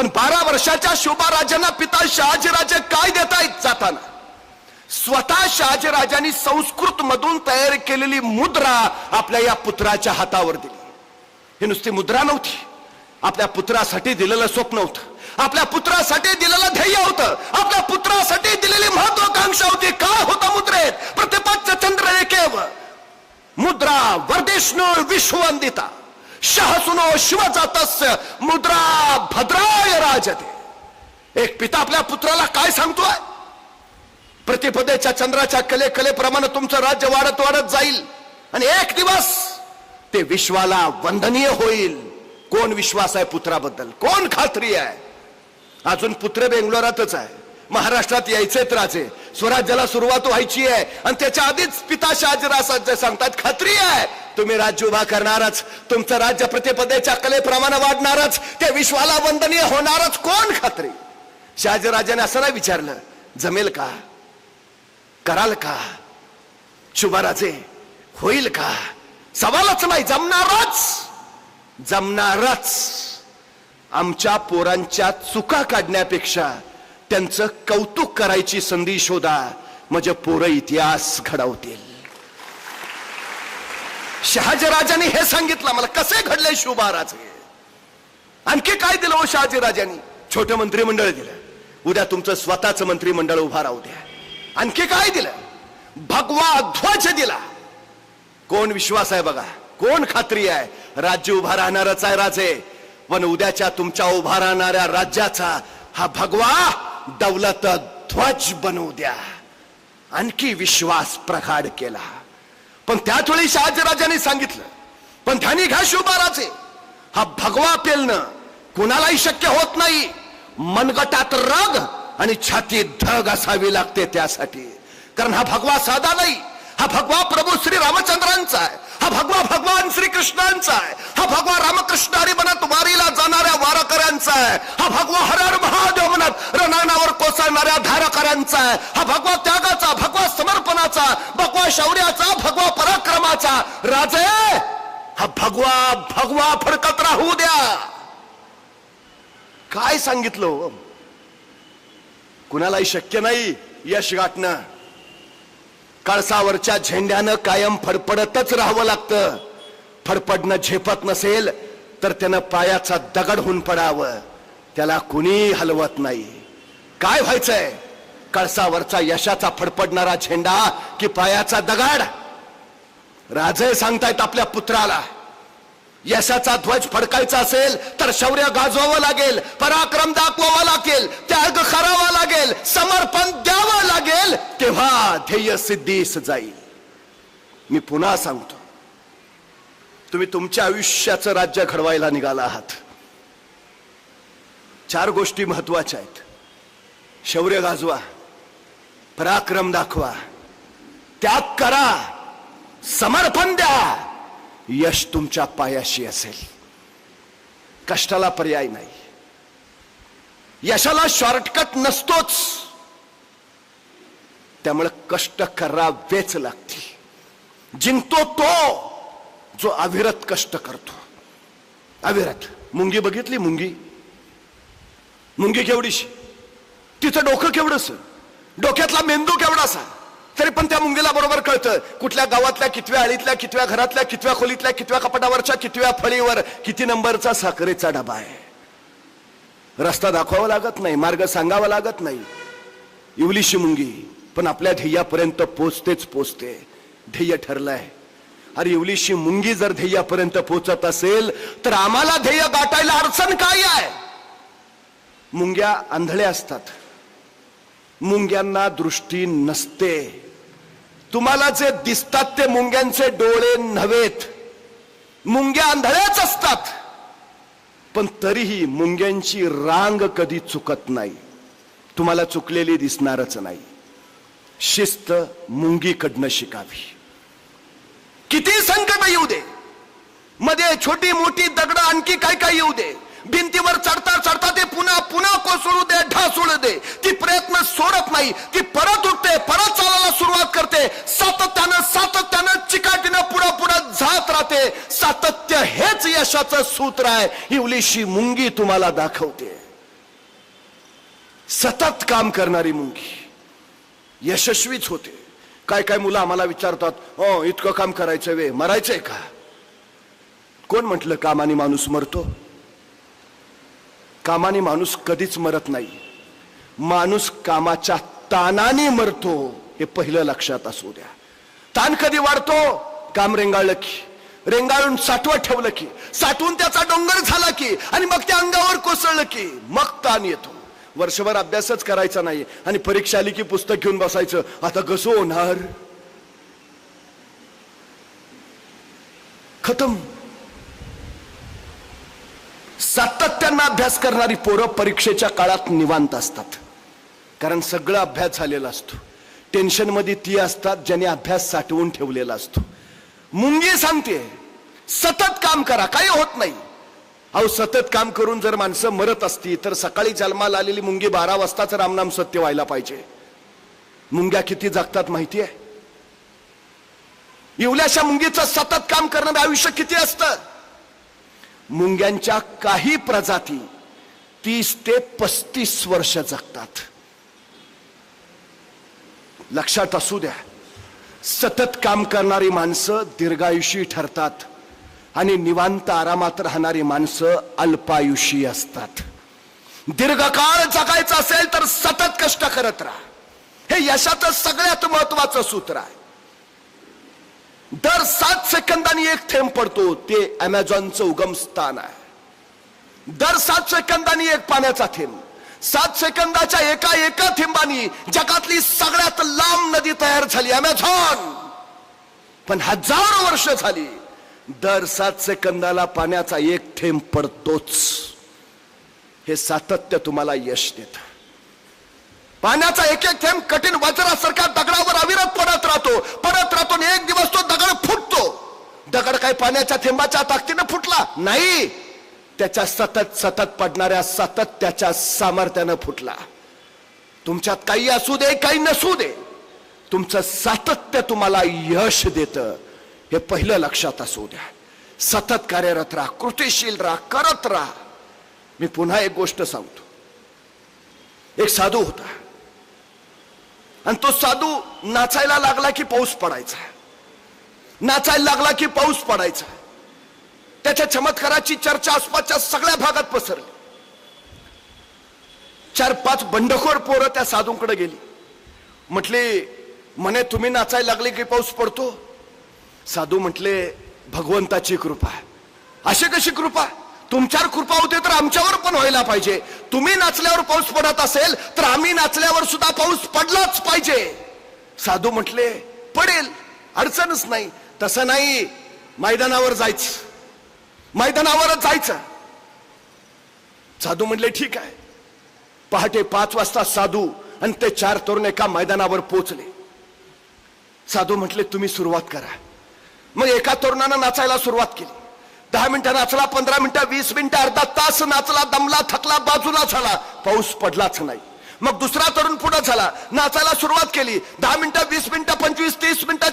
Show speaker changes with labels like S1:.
S1: पण बारा वर्षाच्या शोभाराजांना पिता शहाजीराजे काय देतायत जाताना? स्वतः शहाजीराजांनी संस्कृत मधून तयार केलेली मुद्रा आपल्या या पुत्राच्या हातावर दिली. ही नुसती मुद्रा नव्हती. आपल्या पुत्रासाठी दिलेलं स्वप्न होतं. आपल्या पुत्रासाठी दिलेलं ध्येय होतं. आपल्या पुत्रासाठी दिलेली महत्वाकांक्षा होती. काय होता मुद्रेत? प्रतिपाच्य एकेव मुद्रा वर्देष्णू विश्ववंदिता. शहसुनो शिवजातस्य मुद्रा भद्राय राजते. एक पिता आपल्या पुत्राला काय सांगतोय? प्रतिपदेच्या चंद्राच्या कले कलेप्रमाणे तुमचं राज्य वाढत वाढत जाईल. आणि एक दिवस ते विश्वाला वंदनीय होईल. कोण विश्वास आहे पुत्राबद्दल? कोण खात्री आहे? अजून पुत्र बेंगलोरातच आहे. महाराष्ट्रात यायचे राजे. स्वराज्याला सुरुवात व्हायची आहे. आणि त्याच्या आधीच पिता शहाजीराज सांगतात खात्री आहे तुम्ही राज्य उभा करणारच तुमचं राज्य प्रतिपदेच्या कलेप्रमाणे वाढणारच ते विश्वाला वंदनीय होणारच कोण खात्री? शहाजीराजाने असं नाही विचारलं जमेल का? कराल का? शुभराजे होईल का? सवालच नाही जमणारच जमणारच. आमच्या पोरांच्या चुका काढण्यापेक्षा त्यांचं कौतुक करायची संधी शोधा. म्हणजे पोरं इतिहास घडवतील. शहाजीराजांनी हे सांगितलं मला कसे घडले शुभाराजे? आणखी काय दिलं हो शहाजीराजांनी? छोटं मंत्रिमंडळ दिलं. उद्या तुमचं स्वतःचं मंत्रिमंडळ उभा राहू द्या. आणखी काय दिलं? भगवा ध्वज दिला. कोण विश्वास आहे बघा? कोण खात्री आहे? राज्य उभा राहणारच आहे राजे. पण उद्याच्या तुमच्या उभा राहणाऱ्या राज्याचा हा भगवा दौलत ध्वज बनवू द्या. आणखी विश्वास प्रगाढ केला. पण त्याच वेळी शहाजीराजांनी सांगितलं पण ध्यानी घ्या शिवबाराचे. हा भगवा पेलणं कुणालाही शक्य होत नाही. मनगटात रग आणि छाती धग असावी लागते त्यासाठी. कारण हा भगवा साधा नाही. हा भगवा प्रभू श्री रामचंद्रांचा आहे. हा भगवा भगवान श्री कृष्णांचा आहे. हा भगवा रामकृष्ण हरी म्हणत वारकऱ्यांचा आहे. हा भगवा हरहर महादेव म्हणत रणानावर कोसळणाऱ्या धारकऱ्यांचा आहे. हा भगवा त्यागाचा भगवा समर्पणाचा भगवा शौर्याचा भगवा पराक्रमाचा. राजे हा भगवा भगवा फडकत राहू द्या. काय सांगितलं हो? कुणालाही शक्य नाही यश गाठणं. कळसावरच्या झेंड्यानं कायम फडफडतच राहावं लागतं. फडफडणं झेपत नसेल तर त्यानं पायाचा दगड होऊन पडावं. त्याला कुणी हलवत नाही. काय व्हायचंय? कळसावरचा यशाचा फडफडणारा झेंडा की पायाचा दगड? राजे सांगतायत आपल्या पुत्राला यशाचा ध्वज फडकायचा असेल तर शौर्य गाजवावं लागेल पराक्रम दाखवावा लागेल त्याग करावा लागेल समर्पण द्यावं लागेल तेव्हा ध्येय सिद्धीस जाईल. मी पुन्हा सांगतो तुम्ही तुमच्या आयुष्याचं राज्य घडवायला निघाला आहात. चार गोष्टी महत्त्वाच्या आहेत. शौर्य गाजवा पराक्रम दाखवा त्याग करा समर्पण द्या. यश तुमच्या पायाशी असेल. कष्टाला पर्याय नाही. यशाला शॉर्टकट नसतोच. त्यामुळे कष्ट करावेच लागतील. जिंकतो तो. जो अविरत कष्ट करतो. अविरत. मुंगी बघितली मुंगी? मुंगी केवढीशी? तिचं डोकं केवढस? डोक्यातला मेंदू केवढासा? तरी पण त्या मुंगीला बरोबर कळतं. कुठल्या गावातल्या कितव्या आळीतल्या कितव्या घरातल्या कितव्या खोलीतल्या कितव्या कपाटावरच्या कितव्या फळीवर? किती नंबरचा साखरेचा डबा आहे? रस्ता दाखवावा लागत नाही मार्ग सांगावा लागत नाही. इवलीशी मुंगी पण आपल्या ध्येयापर्यंत पोचतेच पोचते. ध्येय ठरलंय. अरे इवलीशी मुंगी जर ध्येयापर्यंत पोचत असेल तर आम्हाला ध्येय गाठायला अडचण काय आहे? मुंग्या आंधळ्या असतात. मुंग्यांना दृष्टी नसते. तुम्हाला जे दिसतात ते मुंग्यांचे डोळे नव्हेत. मुंग्या आंधळ्याच असतात. पण तरीही मुंग्यांची रांग कधी चुकत नाही. तुम्हाला चुकलेली दिसणारच नाही. शिस्त मुंगीकडनं शिकावी. संकट येऊ दे. मध्ये छोटी मोठी दगड आणखी काय काय येऊ दे. भिंतीवर चढता चढता ते पुन्हा पुन्हा कोसळू दे ढासळू दे. ती प्रयत्न सोडत नाही. ती परत उठते परत चालायला सुरुवात करते. सातत्यानं सातत्यानं चिकाटीनं पुढं पुढं जात राहते. सातत्य हेच यशाचं सूत्र आहे. इवलीशी मुंगी तुम्हाला दाखवते. सतत काम करणारी मुंगी यशस्वीच होते. काय काय मुलं आम्हाला विचारतात हो इतकं काम करायचं वे मरायचंय का? कोण म्हटलं कामाने माणूस मरतो? कामाने माणूस कधीच मरत नाही. माणूस कामाच्या तानाने मरतो हे पहिलं लक्षात असू द्या. ताण कधी वाढतो? काम रेंगाळलं की. रेंगाळून साठवत ठेवलं की. साठवून त्याचा डोंगर झाला की. आणि मग त्या अंगावर कोसळलं की. मग ताण येतो. वर्षभर अभ्यासच करायचा नाही आणि परीक्षा आली की पुस्तक घेऊन बसायचं. आता कसं होणार? खतम. सातत्यानं अभ्यास करणारी पोरं परीक्षेच्या काळात निवांत असतात. कारण सगळा अभ्यास झालेला असतो. टेन्शनमध्ये ती असतात ज्याने अभ्यास साठवून ठेवलेला असतो. मुंगी सांगते सतत काम करा काही होत नाही. अहो सतत काम करून जर माणसं मरत असती तर सकाळी जन्माला आलेली मुंगी बारा वाजताच रामनाम सत्य व्हायला पाहिजे. मुंग्या किती जगतात माहिती आहे येवल्याशा मुंगीचं सतत काम करणं आयुष्य किती असतं? मुंग्यांच्या काही प्रजाती तीस ते पस्तीस वर्ष जगतात. लक्षात असू द्या सतत काम करणारी माणसं दीर्घायुषी ठरतात. आणि निवांत आरामात राहणारी माणसं अल्पायुषी असतात. दीर्घकाळ जगायचं असेल तर सतत कष्ट करत राहा. हे यशाचं सगळ्यात महत्वाचं सूत्र आहे. दर सात सेकंदांनी एक थेंब पडतो ते अमेझॉनचं उगम स्थान आहे. दर सात सेकंदांनी एक पाण्याचा थेंब. सात सेकंदाच्या एका एका थेंबानी जगातली सगळ्यात लांब नदी तयार झाली अमेझॉन. पण हजारो वर्ष झाली दर सात सेकंदाला पाण्याचा एक थेंब पडतोच. हे सातत्य तुम्हाला यश देत. पाण्याचा एक एक थेंब कठीण वज्रासारखा दगडावर अविरत पडत राहतो. पडत राहतो एक दिवस तो दगड फुटतो. दगड काय पाण्याच्या थेंबाच्या ताकदीनं फुटला? नाही. त्याच्या सतत सतत पडणाऱ्या सातत्याच्या सामर्थ्यानं फुटला. तुमच्यात काही असू दे काही नसू दे. तुमचं सातत्य तुम्हाला यश देतं. हे पहिलं लक्षात असू द्या. सतत कार्यरत राहा कृतीशील राहा करत राहा. मी पुन्हा एक गोष्ट सांगतो. एक साधू होता. आणि तो साधू नाचायला लागला की पाऊस पडायचा. नाचायला लागला की पाऊस पडायचा. त्याच्या चमत्काराची चर्चा आसपासच्या सगळ्या भागात पसरली. चार पाच बंडखोर पोरं त्या साधूंकडे गेली. म्हटले म्हणे तुम्ही नाचायला लागले की पाऊस पडतो? साधू म्हटले भगवंताची कृपा अशी कशी कृपा? तुमच्यावर कृपा होते तर आमच्यावर पण व्हायला पाहिजे. तुम्ही नाचल्यावर पाऊस पडत असेल तर आम्ही नाचल्यावर सुद्धा पाऊस पडलाच पाहिजे. साधू म्हटले पडेल अडचणच नाही. तसं नाही मैदानावर जायचं. मैदानावरच जायचं. साधू म्हटले ठीक आहे. पहाटे पाच वाजता साधू आणि ते चार तरुण एका मैदानावर पोचले साधू म्हटले तुम्ही सुरुवात करा. मग एका तरुणानं नाचायला सुरुवात केली. दहा मिनिटं नाचला पंधरा मिनिटं वीस मिनिटं अर्धा तास नाचला दमला थकला बाजूला झाला. पाऊस पडलाच नाही. मग दुसरा तरुण पुढे झाला. नाचायला सुरुवात केली. दहा मिनिटं वीस मिनिटं पंचवीस तीस मिनिटं